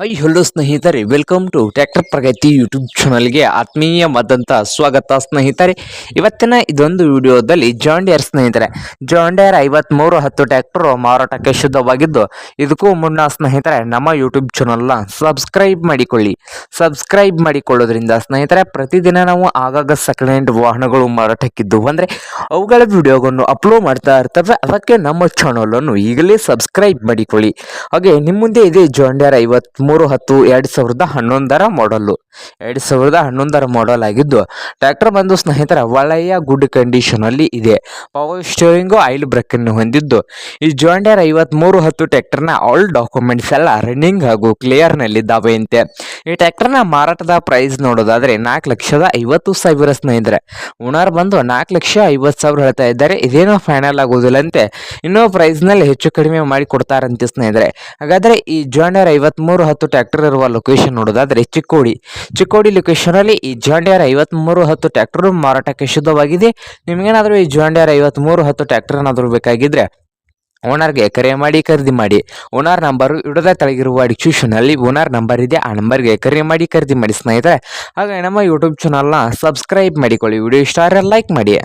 High hello ಸ್ನೇಹಿತರೆ. Welcome to tractor Pragati YouTube ಚಾನಲ್ಗೆ ಆತ್ಮೀಯವಾದಂಥ ಸ್ವಾಗತ, ಸ್ನೇಹಿತರೆ. ಇವತ್ತಿನ ಇದೊಂದು ವಿಡಿಯೋದಲ್ಲಿ ಜಾಂಡಿಯರ್ ಸ್ನೇಹಿತರೆ. ಜಾಂಡಿಯರ್ ಐವತ್ಮೂರು ಹತ್ತು ಟ್ರ್ಯಾಕ್ಟರ್ ಮಾರಾಟಕ್ಕೆ ಶುದ್ಧವಾಗಿದ್ದು, ಇದಕ್ಕೂ ಮುನ್ನ, ಸ್ನೇಹಿತರೆ, ನಮ್ಮ ಯೂಟ್ಯೂಬ್ ಚಾನಲ್ನ ಸಬ್ಸ್ಕ್ರೈಬ್ ಮಾಡಿಕೊಳ್ಳಿ. ಸಬ್ಸ್ಕ್ರೈಬ್ ಮಾಡಿಕೊಳ್ಳೋದ್ರಿಂದ, ಸ್ನೇಹಿತರೆ, ಪ್ರತಿದಿನ ನಾವು ಆಗಾಗ ಸೆಕೆಂಡ್ ಹ್ಯಾಂಡ್ ವಾಹನಗಳು ಮಾರಾಟಕ್ಕಿದ್ದು. ಅಂದರೆ, ಅವುಗಳ ವಿಡಿಯೋಗಳನ್ನು ಅಪ್ಲೋಡ್ ಮಾಡ್ತಾ ಇರ್ತವೆ. ಅದಕ್ಕೆ ನಮ್ಮ ಚಾನಲನ್ನು ಈಗಲೇ ಸಬ್ಸ್ಕ್ರೈಬ್ ಮಾಡಿಕೊಳ್ಳಿ. ಹಾಗೆ ನಿಮ್ಮ ಮುಂದೆ ಇದೆ ಜಾಂಡಿಯರ್ ಐವತ್ಮೂರು ಹತ್ತು ಎರಡು ಸಾವಿರದ ಹನ್ನೊಂದರ ಮಾಡಲ್ಲು ಎರಡು ಸಾವಿರದ ಹನ್ನೊಂದರ ಮಾಡಲ್ ಆಗಿದ್ದು ಟ್ರ್ಯಾಕ್ಟರ್ ಬಂದು ಸ್ನೇಹಿತರ ಒಳ್ಳೆಯ ಗುಡ್ ಕಂಡೀಷನಲ್ಲಿ ಇದೆ. ಪವರ್ ಸ್ಟೋರಿಂಗು ಆಯಿಲ್ ಬ್ರೇಕನ್ನು ಹೊಂದಿದ್ದು. ಈ ಜಾಂಡಿಯರ್ ಐವತ್ಮೂರು ಹತ್ತು ಟ್ರ್ಯಾಕ್ಟರ್ನ ಆಲ್ ಡಾಕ್ಯುಮೆಂಟ್ಸ್ ಎಲ್ಲ ರನ್ನಿಂಗ್ ಹಾಗೂ ಕ್ಲಿಯರ್ನಲ್ಲಿದ್ದಾವೆ ಅಂತೆ. ಈ ಟ್ರ್ಯಾಕ್ಟರ್ನ ಮಾರಾಟದ ಪ್ರೈಸ್ ನೋಡೋದಾದರೆ ನಾಲ್ಕು ಲಕ್ಷದ ಐವತ್ತು ಸಾವಿರ ಸ್ನೇಹಿತರೆ. ಉಣರ್ ಬಂದು ನಾಲ್ಕು ಲಕ್ಷ ಐವತ್ತು ಸಾವಿರ ಹೇಳ್ತಾ ಇದ್ದಾರೆ. ಇದೇನೋ ಫೈನಲ್ ಆಗೋದಿಲ್ಲಂತೆ ಇನ್ನೂ ಪ್ರೈಸ್ನಲ್ಲಿ ಹೆಚ್ಚು ಕಡಿಮೆ ಮಾಡಿ ಕೊಡ್ತಾರಂತೆ ಸ್ನೇಹಿತರೆ. ಹಾಗಾದರೆ ಈ ಜೋಂಡರ್ ಐವತ್ಮೂರು ಹತ್ತು ಟ್ರ್ಯಾಕ್ಟರ್ ಇರುವ ಲೊಕೇಶನ್ ನೋಡೋದಾದ್ರೆ ಚಿಕ್ಕೋಡಿ ಚಿಕ್ಕೋಡಿ ಲೊಕೇಶನಲ್ಲಿ ಈ ಜಾಂಡಿಯರ್ ಐವತ್ಮೂರು ಹತ್ತು ಟ್ರ್ಯಾಕ್ಟರ್ ಮಾರಾಟಕ್ಕೆ ಶುದ್ಧವಾಗಿದೆ. ನಿಮಗೇನಾದರೂ ಈ ಜಾಂಡಿಯರ್ ಐವತ್ಮೂರು ಹತ್ತು ಟ್ರ್ಯಾಕ್ಟರ್ ಏನಾದರೂ ಬೇಕಾಗಿದ್ರೆ ಓನರ್ಗೆ ಕರೆ ಮಾಡಿ, ಖರೀದಿ ಮಾಡಿ. ಓನರ್ ನಂಬರು ಇಡದ ತಳಗಿರುವ ಡಿಸ್ಕ್ರಿಪ್ಷನಲ್ಲಿ ಓನರ್ ನಂಬರ್ ಇದೆ. ಆ ನಂಬರ್ಗೆ ಕರೆ ಮಾಡಿ, ಖರೀದಿ ಮಾಡಿ ಸ್ನೇಹಿತರೆ. ಹಾಗೆ ನಮ್ಮ ಯೂಟ್ಯೂಬ್ ಚಾನಲ್ನ ಸಬ್ಸ್ಕ್ರೈಬ್ ಮಾಡಿಕೊಳ್ಳಿ. ವಿಡಿಯೋ ಇಷ್ಟ ಲೈಕ್ ಮಾಡಿ.